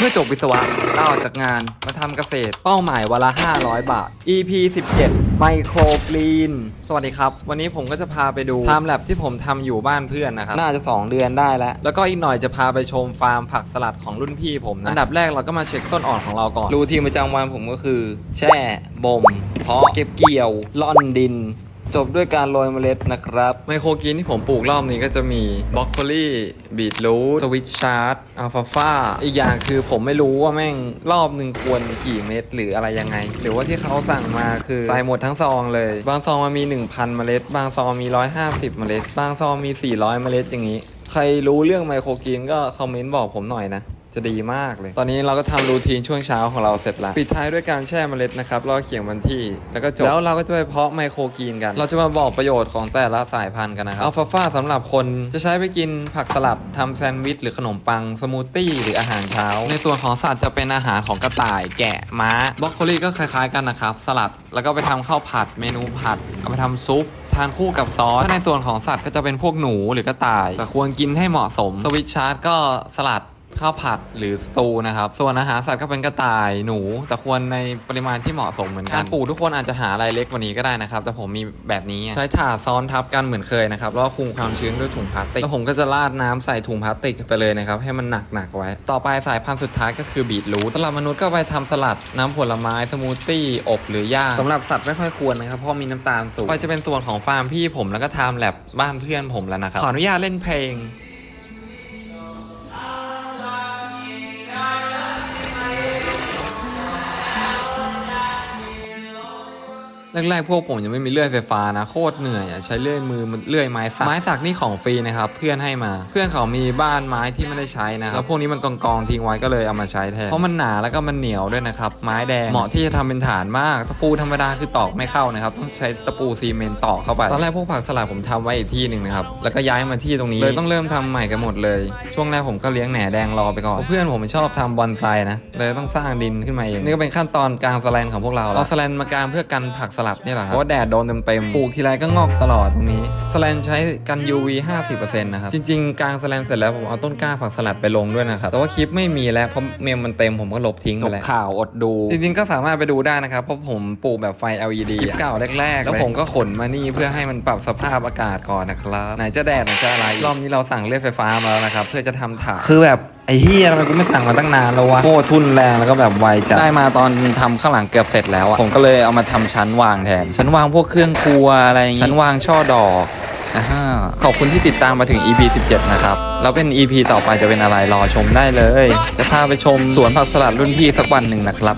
เมื่อจบวิศวะลาออกจากงานมาทำเกษตร เป้าหมายวันละ 500 บาท EP 17 ไมโครกรีน สวัสดีครับ วันนี้ผมก็จะพาไปดูไทม์แลบที่ผมทำอยู่บ้านเพื่อนนะครับ น่าจะ 2 เดือนได้แล้ว แล้วก็อีกหน่อยจะพาไปชมฟาร์มผักสลัดของรุ่นพี่ผมนะ อันดับแรกเราก็มาเช็คต้นอ่อนของเราก่อน รูทีนประจำวันผมก็คือ แช่ บ่ม เพาะ เก็บเกี่ยว ล่อนดิน จบด้วยการโรยเมล็ดนะครับ ไมโครกรีนที่ผมปลูกรอบนี้ก็จะมีบรอกโคลีบีทรูทสวิตชาร์ดอัลฟาฟาอีกอย่างคือผมไม่รู้ว่าแม่งรอบหนึ่งควรกี่เม็ดหรืออะไรยังไง หรือว่าที่เขาสั่งมาคือใส่หมดทั้งซองเลย บางซองมันมี 1,000 เมล็ด บางซองมี 150 เมล็ด บางซองมี 400 เมล็ดอย่างนี้ ใครรู้เรื่องไมโครกรีนก็คอมเมนต์บอกผมหน่อยนะ จะดีมากเลย ตอนนี้เราก็ทำรูทีนช่วงเช้าของเราเสร็จแล้วปิดท้ายด้วยการแช่เมล็ดนะครับรอเขียงวันที่ แล้วก็จบแล้วเราก็จะไปเพาะไมโครกรีนกัน เราจะมาบอกประโยชน์ของแต่ละสายพันธุ์กันนะครับอัลฟาฟาสำหรับคนจะใช้ไปกินผักสลัดทำแซนด์วิชหรือขนมปังสมูทตี้หรืออาหารเช้า ในส่วนของสัตว์จะเป็นอาหารของกระต่ายแกะม้าบรอกโคลีก็คล้ายๆกันนะครับสลัดแล้วก็ไปทำข้าวผัดเมนูผัดเอาไปทำซุปทานคู่กับซอสถ้าในส่วนของสัตว์ก็จะเป็นพวกหนูหรือกระต่าย แต่ควรกินให้เหมาะสม สวิตชาร์ดก็สลัด ข้าวผัดหรือสตูนะครับ ส่วนอาหารสัตว์ก็เป็นกระต่ายหนู แต่ควรในปริมาณที่เหมาะสมเหมือนกันการปลูกทุกคนอาจจะหาอะไรเล็กกว่านี้ก็ได้นะครับ แต่ผมมีแบบนี้ใช้ถาดซ้อนทับกันเหมือนเคยนะครับแล้วก็คุมความชื้นด้วยถุงพลาสติกแล้วผมก็จะราดน้ำใส่ถุงพลาสติกไปเลยนะครับให้มันหนักๆไว้ ต่อไปสายพันธุ์สุดท้ายก็คือบีทรูทสำหรับมนุษย์ก็ไปทำสลัดน้ำผลไม้สมูทตี้อบหรือย่างสำหรับสัตว์ไม่ค่อยควรนะครับเพราะมีน้ำตาลสูงไปจะเป็นส่วนของฟาร์มพี่ผมแล้วก็ไทม์แลบบ้านเพื่อนผมแล้วนะครับขออนุญาตเล่นเพลง แรกๆพวกผมยังไม่มีเลื่อยไฟฟ้านะโคตรเหนื่อยอะใช้เลื่อยมือมันเลื่อยไม้สักไม้สักนี่ของฟรีนะครับเพื่อนให้มา เพื่อนเขามีบ้านไม้ที่ไม่ได้ใช้นะครับแล้วพวกนี้มันกองกองๆทิ้งไว้ก็เลยเอามาใช้แทนเพราะมันหนาแล้วก็มันเหนียวด้วยนะครับไม้แดงเหมาะที่จะทำเป็นฐานมากตะปูธรรมดาคือตอกไม่เข้านะครับต้องใช้ตะปูซีเมนต์ตอกเข้าไปตอนแรกพวกผักสลัดผมทำไว้อีกที่หนึ่งนะครับแล้วก็ย้ายมาที่ตรงนี้เลยต้องเริ่มทำใหม่กันหมดเลย ช่วงแรกผมก็เลี้ยงแหน่แดงรอไปก่อนเพราะเพื่อนผมชอบทำบอนไซนะเลยต้องสร้างดินขึ้นมาเองนี่ก็เป็นขั้นตอนกลางสแลนของพวกเราเอาสแลนมากางเพื่อกันผักสลัดนี่แหละครับเพราะว่าแดดโดนเต็มๆปลูกทีไรก็งอกตลอดตรงนี้สแลนใช้กัน UV 50%นะครับจริงๆกลางสแลนเสร็จแล้วผมเอาต้นกล้าผักสลัดไปลงด้วยนะครับแต่ว่าคลิปไม่มีแล้วเพราะเมมมันเต็มผมก็ลบทิ้งไปแล้วข่าวอดดู จริงๆก็สามารถไปดูได้นะครับเพราะผมปลูกแบบไฟ LED คลิปเก่าแรกๆแล้วผมก็ขนมานี่เพื่อให้มันปรับสภาพอากาศก่อนนะครับไหนจะแดดไหนจะอะไรรอบนี้เราสั่งเลื่อยไฟฟ้ามาแล้วนะครับเพื่อจะทำถาดคือแบบ ไอ้เฮียทำไมกูไม่สั่งมาตั้งนานแล้ววะโคตรทุนแรงแล้วก็แบบไวจัดได้มาตอนทำข้างหลังเกือบเสร็จแล้วอะผมก็เลยเอามาทำชั้นวางแทน ชั้นวางพวกเครื่องครัวอะไรอย่างงี้ชั้นวางช่อดอกอ่าฮะขอบคุณที่ติดตามมาถึง EP 17 นะครับ แล้วเป็น EP ต่อไปจะเป็นอะไรรอชมได้เลย จะพาไปชมสวนผักสลัดรุ่นพี่สักวันหนึ่งนะครับ